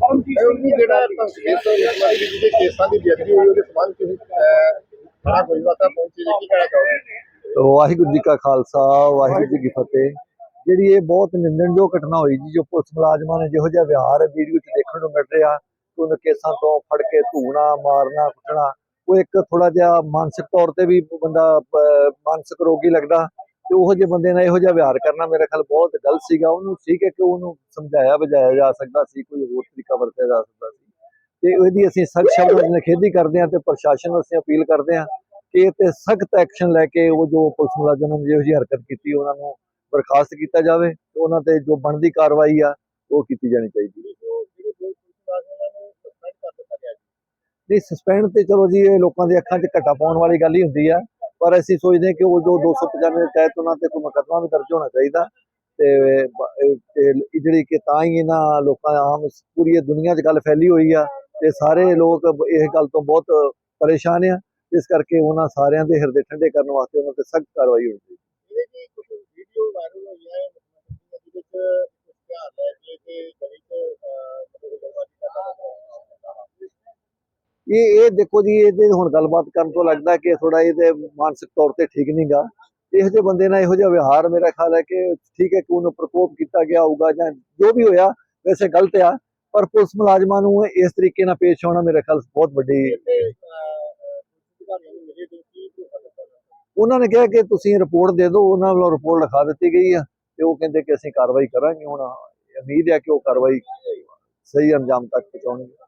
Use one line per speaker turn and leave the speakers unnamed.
ਜਿਹੜਾ ਤਸਵੀਰ ਤੋਂ ਮੁੱਖ ਮੰਤਰੀ ਜੀ ਕੇਸਾਂ ਦੀ ਬੇਅਦਬੀ ਹੋਈ ਉਹਦੇ ਸੰਬੰਧ ਤੁਸੀਂ ਥਾਣਾ ਗੋਇਵਾਤਾ ਪਹੁੰਚੇ ਜੀ ਕੀ ਕਹਿਣਾ ਚਾਹੋਗੇ?
ਵਾਹਿਗੁਰੂ ਜੀ ਕਾ ਖਾਲਸਾ ਵਾਹਿਗੁਰੂ ਜੀ ਕੀ ਫਤਿਹ। ਜਿਹੜੀ ਇਹ ਬਹੁਤ ਨਿੰਦਣਯੋਗ ਘਟਨਾ ਹੋਈ ਜੀ ਜੋ ਪੁਲਿਸ ਮੁਲਾਜ਼ਮਾਂ ਨੇ ਜਿਹੋ ਜਿਹਾ ਵਿਹਾਰ ਵੀਡੀਓ 'ਚ ਦੇਖਣ ਨੂੰ ਮਿਲ ਰਿਹਾ ਉਹਨਾਂ ਕੇਸਾਂ ਤੋਂ ਫੜ ਕੇ ਧੂਣਾ ਮਾਰਨਾ ਕੁੱਟਣਾ ਉਹ ਇੱਕ ਥੋੜਾ ਜਿਹਾ ਮਾਨਸਿਕ ਤੌਰ ਤੇ ਵੀ ਬੰਦਾ ਅਹ, ਮਾਨਸਿਕ ਰੋਗੀ ਲੱਗਦਾ। ਤੇ ਉਹੋ ਜਿਹੇ ਬੰਦੇ ਨਾਲ ਇਹੋ ਜਿਹਾ ਵਿਹਾਰ ਕਰਨਾ ਮੇਰੇ ਖਿਆਲ ਬਹੁਤ ਗਲਤ ਸੀਗਾ। ਉਹਨੂੰ ਠੀਕ ਹੈ ਕਿ ਉਹਨੂੰ ਸਮਝਾਇਆ ਬੁਝਾਇਆ ਜਾ ਸਕਦਾ ਸੀ, ਕੋਈ ਹੋਰ ਤਰੀਕਾ ਵਰਤਿਆ ਜਾ ਸਕਦਾ ਸੀ। ਤੇ ਇਹਦੀ ਅਸੀਂ ਸਖਤ ਸ਼ਬਦਾਂ ਨਿਖੇਧੀ ਕਰਦੇ ਹਾਂ ਤੇ ਪ੍ਰਸ਼ਾਸਨ ਨੂੰ ਅਸੀਂ ਅਪੀਲ ਕਰਦੇ ਹਾਂ ਕਿ ਇਹ ਤੇ ਸਖਤ ਐਕਸ਼ਨ ਲੈ ਕੇ ਉਹ ਜੋ ਪੁਲਿਸ ਮੁਲਾਜ਼ਮਾਂ ਨੇ ਜਿਹੋ ਜਿਹੀ ਹਰਕਤ ਕੀਤੀ, ਉਹਨਾਂ ਨੂੰ ਬਰਖਾਸਤ ਕੀਤਾ ਜਾਵੇ ਤੇ ਉਹਨਾਂ ਤੇ ਜੋ ਬਣਦੀ ਕਾਰਵਾਈ ਆ, ਉਹ ਕੀਤੀ ਜਾਣੀ ਚਾਹੀਦੀ ਹੈ। ਨਹੀਂ ਸਸਪੈਂਡ ਤੇ ਚਲੋ ਜੀ, ਇਹ ਲੋਕਾਂ ਦੇ ਅੱਖਾਂ 'ਚ ਘੱਟਾ ਪਾਉਣ ਵਾਲੀ ਗੱਲ ਹੀ ਹੁੰਦੀ ਆ। ਪਰ ਅਸੀਂ ਸੋਚਦੇ ਹਾਂ ਕਿ ਉਹ ਜੋ 295 ਦੇ ਤਹਿਤ ਉਹਨਾਂ ਤੇ ਕੋਈ ਮੁਕੱਦਮਾ ਵੀ ਦਰਜ ਹੋਣਾ ਚਾਹੀਦਾ ਤੇ ਜਿਹੜੀ ਕਿ ਤਾਂ ਹੀ ਇਹਨਾਂ ਲੋਕਾਂ ਆਮ ਪੂਰੀ ਇਹ ਦੁਨੀਆ 'ਚ ਗੱਲ ਫੈਲੀ ਹੋਈ ਆ ਤੇ ਸਾਰੇ ਲੋਕ ਬ- ਇਸ ਗੱਲ ਤੋਂ ਬਹੁਤ ਪਰੇਸ਼ਾਨ ਆ, ਇਸ ਕਰਕੇ ਉਹਨਾਂ ਸਾਰਿਆਂ ਦੇ ਹਿਰਦੇ ਠੰਡੇ ਕਰਨ ਵਾਸਤੇ ਉਹਨਾਂ ਤੇ ਸਖਤ ਕਾਰਵਾਈ ਹੋਣੀ ਚਾਹੀਦੀ। ਇਹ ਇਹ ਦੇਖੋ ਜੀ ਇਹਦੇ ਹੁਣ ਗੱਲਬਾਤ ਕਰਨ ਤੋਂ ਲੱਗਦਾ ਕਿ ਥੋੜਾ ਇਹਦੇ ਮਾਨਸਿਕ ਤੌਰ ਤੇ ਠੀਕ ਨਹੀਂਗਾ ਇਹੋ ਜਿਹੇ ਬੰਦੇ ਨਾਲ ਇਹੋ ਜਿਹਾ ਵਿਹਾਰ ਮੇਰਾ ਖਿਆਲ ਹੈ ਕਿ ਠੀਕ ਹੈ ਕਿ ਉਹਨੂੰ ਪ੍ਰਕੋਪ ਕੀਤਾ ਗਿਆ ਹੋਊਗਾ ਜਾਂ ਜੋ ਵੀ ਹੋਇਆ ਵੈਸੇ ਗਲਤ ਆ ਪਰ ਪੁਲਿਸ ਮੁਲਾਜ਼ਮਾਂ ਨੂੰ ਇਸ ਤਰੀਕੇ ਨਾਲ ਪੇਸ਼ ਆਉਣਾ ਮੇਰੇ ਖਿਆਲ ਬਹੁਤ ਵੱਡੀ ਉਹਨਾਂ ਨੇ ਕਿਹਾ ਕਿ ਤੁਸੀਂ ਰਿਪੋਰਟ ਦੇ ਦਿਓ ਉਹਨਾਂ ਵੱਲੋਂ ਰਿਪੋਰਟ ਲਿਖਾ ਦਿੱਤੀ ਗਈ ਆ ਤੇ ਉਹ ਕਹਿੰਦੇ ਕਿ ਅਸੀਂ ਕਾਰਵਾਈ ਕਰਾਂਗੇ ਹੁਣ ਉਮੀਦ ਹੈ ਕਿ ਉਹ ਕਾਰਵਾਈ ਸਹੀ ਅੰਜਾਮ ਤੱਕ ਪਹੁੰਚਾਉਣਗੇ।